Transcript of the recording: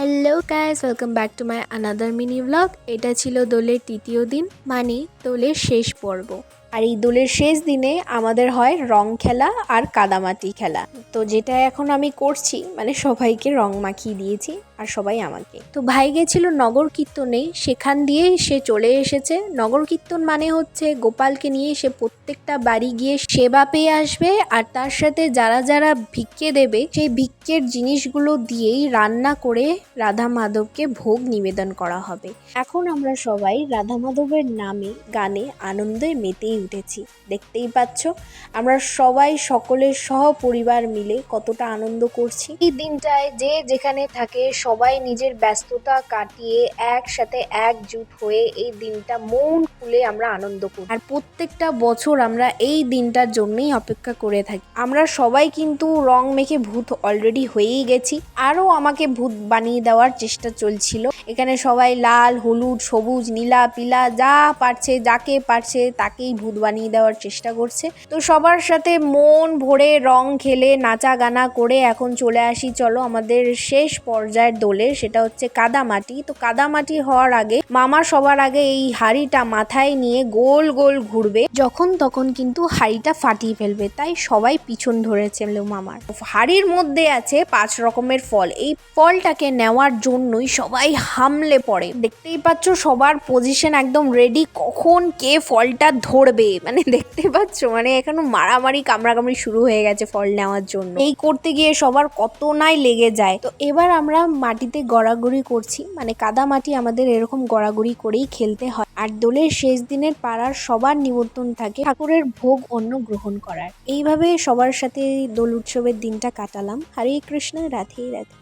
Hello guys welcome back to my another mini blog এটা ছিল দোলের তৃতীয় দিন মানে দোলের শেষ পর্ব। আর এই দোলের শেষ দিনে আমাদের হয় রং খেলা আর কাদামাটি খেলা। তো যেটা এখন আমি করছি মানে সবাইকে রং মাখিয়ে দিয়েছি। আর সবাই আমাকে। তো ভাই গেছিল নগর কীর্তনে সেখান দিয়ে সে চলে এসেছে। নগর কীর্তন মানে হচ্ছে গোপালকে নিয়ে সে প্রত্যেকটা বাড়ি গিয়ে সেবা পেয়ে আসবে আর তার সাথে যারা যারা ভিক্ষে দেবে, সেই ভিক্ষের জিনিসগুলো দিয়েই রান্না করে রাধা মাধবকে ভোগ নিবেদন করা হবে। এখন আমরা সবাই রাধা মাধবের নামে, গানে আনন্দে মেতেই উঠেছি। দেখতেই পাচ্ছ, আমরা সবাই সকলের সহ পরিবার মিলে কতটা আনন্দ করছি। এই দিনটায় যে যেখানে থাকে সবাই নিজের ব্যস্ততা কাটিয়ে একসাথে একজুট হয়ে এই দিনটা মন খুলে আমরা আনন্দ করি। আর প্রত্যেকটা বছর আমরা এই দিনটার জন্যই অপেক্ষা করে থাকি। আমরা সবাই কিন্তু রং মেখে ভূত অলরেডি হয়েই গেছি। আরও আমাকে ভূত বানিয়ে দেওয়ার চেষ্টা চলছিল। এখানে সবাই লাল, হলুদ, সবুজ, নীলা, পিলা, যা পারছে, যাকে পারছে তাকেই ভূত বানিয়ে দেওয়ার চেষ্টা করছে। তো সবার সাথে মন ভরে রং খেলে নাচা গানা করে এখন চলে আসি। চলো আমাদের শেষ পর্যায়ের দোলে, সেটা হচ্ছে কাদামাটি। তো কাদামাটি হওয়ার আগে, মামা সবার আগে এই হাড়িটা মাথায় নিয়ে গোল গোল ঘুরবে। যখন তখন কিন্তু হাড়িটা ফাটিয়ে ফেলবে, তাই সবাই পিছন ধরেছিল মামার। হাড়ির মধ্যে আছে পাঁচ রকমের ফল। এই ফলটাকে নেওয়ার জন্যই সবাই হামলে পড়ে। দেখতেই পাচ্ছ সবার পজিশন একদম রেডি কখন কে ফলটা ধরবে। মানে দেখতে পাচ্ছ মানে এখনও মারামারি, কামড়াকামড়ি শুরু হয়ে গেছে ফল নেওয়ার জন্য। এই করতে গিয়ে সবার কত নাই লেগে যায়। তো এবার আমরা মাটিতে গড়াগড়ি করছি মানে কাদা মাটি আমাদের এরকম গড়াগড়ি করেই খেলতে হয়। আর দোলের শেষ দিনের পাড়ার সবার নিমন্ত্রণ থাকে ঠাকুরের ভোগ অন্য গ্রহণ করার। এইভাবে সবার সাথে দোল উৎসবের দিনটা কাটালাম। হরে কৃষ্ণ, রাধে রাধে।